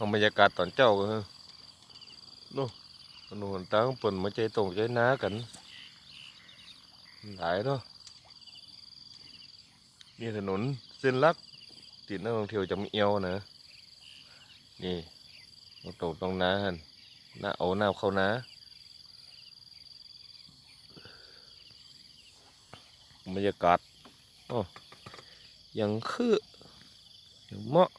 เอาบรรยากาศตอนเจ้าก็เถอะนู่นถนนต่างเปิ่นมาใจตรงใจน้ากันหลายเนาะนี่ถนนเส้นลักติดนักท่องเที่ยวจำเอียวนะนี่ตรงตรงน้าหันหน้าเอาหน้าเข้าน้าบรรยากาศโอ้ยังคือยังเหมาะ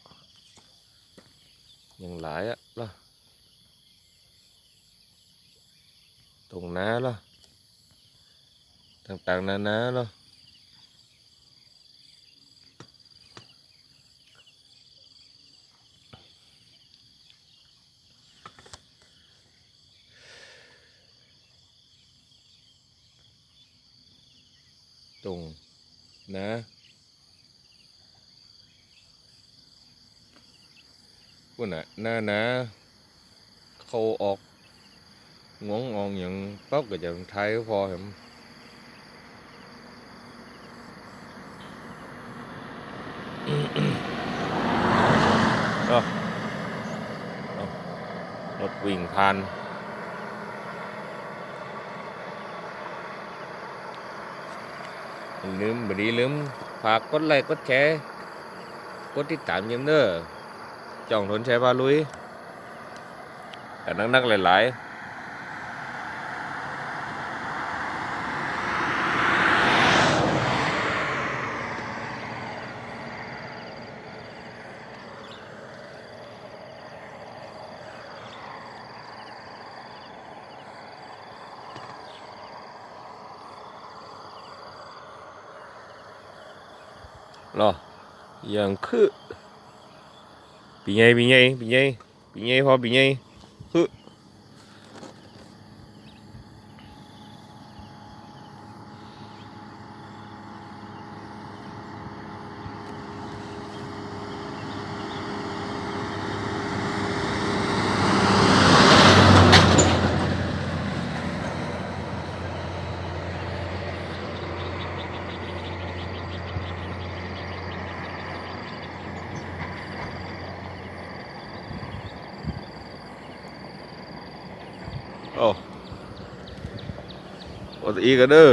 ยังหลายอะล่ะตรงน้าล่ะต่างๆนานาล่ะนะพุ่นน่ะหน้านะเขาออกงวงอองอย่างป๊อกก็จะไทยพอเห็นรถวิ่งผ่านลืมบดีลืมฝากกดไลค์กดแชร์กดติดตามยังเด้อ จ่องทนใช้พาลุยแต่นักๆหลายๆรออย่างคือ ปีใหญ่ปีใหญ่ปีใหญ่ปีใหญ่พอปีใหญ่คือ โอ้โอ้อีกกันเด้อ